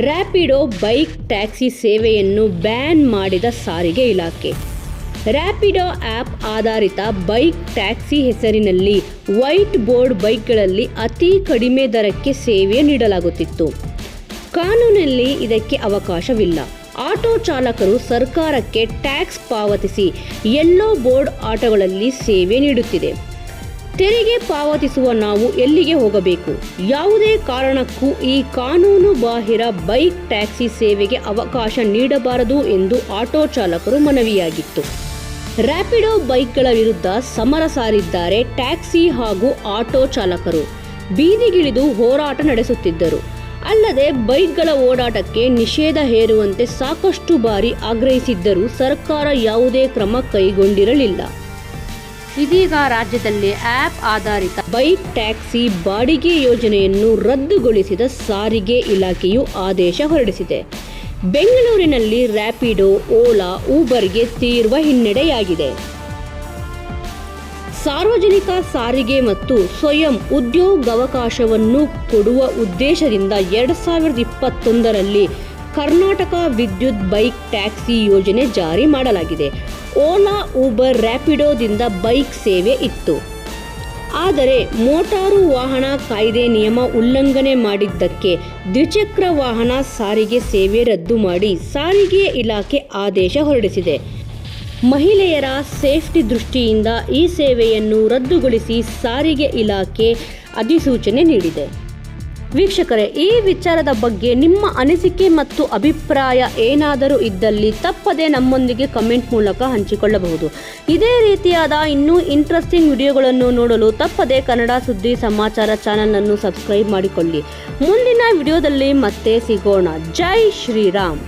Rapido bike taxi ಸೇವೆಯನ್ನು ban ಮಾಡಿದ ಸಾರಿಗೆ ಇಲಾಖೆ. ರ್ಯಾಪಿಡೋ ಆ್ಯಪ್ ಆಧಾರಿತ ಬೈಕ್ ಟ್ಯಾಕ್ಸಿ ಹೆಸರಿನಲ್ಲಿ ವೈಟ್ ಬೋರ್ಡ್ ಬೈಕ್ಗಳಲ್ಲಿ ಅತಿ ಕಡಿಮೆ ದರಕ್ಕೆ ಸೇವೆ ನೀಡಲಾಗುತ್ತಿತ್ತು. ಕಾನೂನಲ್ಲಿ ಇದಕ್ಕೆ ಅವಕಾಶವಿಲ್ಲ. ಆಟೋ ಚಾಲಕರು ಸರ್ಕಾರಕ್ಕೆ ಟ್ಯಾಕ್ಸ್ ಪಾವತಿಸಿ ಎಲ್ಲೋ ಬೋರ್ಡ್ ಆಟೋಗಳಲ್ಲಿ ಸೇವೆ ನೀಡುತ್ತಿದೆ. ತೆರಿಗೆ ಪಾವತಿಸುವ ನಾವು ಎಲ್ಲಿಗೆ ಹೋಗಬೇಕು? ಯಾವುದೇ ಕಾರಣಕ್ಕೂ ಈ ಕಾನೂನು ಬಾಹಿರ ಬೈಕ್ ಟ್ಯಾಕ್ಸಿ ಸೇವೆಗೆ ಅವಕಾಶ ನೀಡಬಾರದು ಎಂದು ಆಟೋ ಚಾಲಕರು ಮನವಿಯಾಗಿತ್ತು. ರ್ಯಾಪಿಡೋ ಬೈಕ್ಗಳ ವಿರುದ್ಧ ಸಮರ ಸಾರಿದ್ದಾರೆ ಟ್ಯಾಕ್ಸಿ ಹಾಗೂ ಆಟೋ ಚಾಲಕರು. ಬೀದಿಗಿಳಿದು ಹೋರಾಟ ನಡೆಸುತ್ತಿದ್ದರು. ಅಲ್ಲದೆ ಬೈಕ್ಗಳ ಓಡಾಟಕ್ಕೆ ನಿಷೇಧ ಹೇರುವಂತೆ ಸಾಕಷ್ಟು ಬಾರಿ ಆಗ್ರಹಿಸಿದ್ದರೂ ಸರ್ಕಾರ ಯಾವುದೇ ಕ್ರಮ ಕೈಗೊಂಡಿರಲಿಲ್ಲ. ಇದೀಗ ರಾಜ್ಯದಲ್ಲಿ ಆಪ್ ಆಧಾರಿತ ಬೈಕ್ ಟ್ಯಾಕ್ಸಿ ಬಾಡಿಗೆ ಯೋಜನೆಯನ್ನು ರದ್ದುಗೊಳಿಸಿದ ಸಾರಿಗೆ ಇಲಾಖೆಯು ಆದೇಶ ಹೊರಡಿಸಿದೆ. ಬೆಂಗಳೂರಿನಲ್ಲಿ ರ್ಯಾಪಿಡೋ ಓಲಾ, ಊಬರ್ಗೆ ತೀವ್ರ ಹಿನ್ನಡೆಯಾಗಿದೆ. ಸಾರ್ವಜನಿಕ ಸಾರಿಗೆ ಮತ್ತು ಸ್ವಯಂ ಉದ್ಯೋಗಾವಕಾಶವನ್ನು ಕೊಡುವ ಉದ್ದೇಶದಿಂದ ಎರಡ್ ಸಾವಿರದ ಇಪ್ಪತ್ತೊಂದರಲ್ಲಿ ಕರ್ನಾಟಕ ವಿದ್ಯುತ್ ಬೈಕ್ ಟ್ಯಾಕ್ಸಿ ಯೋಜನೆ ಜಾರಿ ಮಾಡಲಾಗಿದೆ. ಓಲಾ ಊಬರ್ ರ್ಯಾಪಿಡೋದಿಂದ ಬೈಕ್ ಸೇವೆ ಇತ್ತು. ಆದರೆ ಮೋಟಾರು ವಾಹನ ಕಾಯ್ದೆ ನಿಯಮ ಉಲ್ಲಂಘನೆ ಮಾಡಿದ್ದಕ್ಕೆ ದ್ವಿಚಕ್ರ ವಾಹನ ಸಾರಿಗೆ ಸೇವೆ ರದ್ದು ಮಾಡಿ ಸಾರಿಗೆ ಇಲಾಖೆ ಆದೇಶ ಹೊರಡಿಸಿದೆ. ಮಹಿಳೆಯರ ಸೇಫ್ಟಿ ದೃಷ್ಟಿಯಿಂದ ಈ ಸೇವೆಯನ್ನು ರದ್ದುಗೊಳಿಸಿ ಸಾರಿಗೆ ಇಲಾಖೆ ಅಧಿಸೂಚನೆ ನೀಡಿದೆ. ವೀಕ್ಷಕರೇ, ಈ ವಿಚಾರದ ಬಗ್ಗೆ ನಿಮ್ಮ ಅನಿಸಿಕೆ ಮತ್ತು ಅಭಿಪ್ರಾಯ ಏನಾದರೂ ಇದ್ದಲ್ಲಿ ತಪ್ಪದೆ ನಮ್ಮೊಂದಿಗೆ ಕಮೆಂಟ್ ಮೂಲಕ ಹಂಚಿಕೊಳ್ಳಬಹುದು. ಇದೇ ರೀತಿಯಾದ ಇನ್ನೂ ಇಂಟ್ರೆಸ್ಟಿಂಗ್ ವಿಡಿಯೋಗಳನ್ನು ನೋಡಲು ತಪ್ಪದೆ ಕನ್ನಡ ಸುದ್ದಿ ಸಮಾಚಾರ ಚಾನಲನ್ನು ಸಬ್ಸ್ಕ್ರೈಬ್ ಮಾಡಿಕೊಳ್ಳಿ. ಮುಂದಿನ ವಿಡಿಯೋದಲ್ಲಿ ಮತ್ತೆ ಸಿಗೋಣ. ಜೈ ಶ್ರೀರಾಮ್.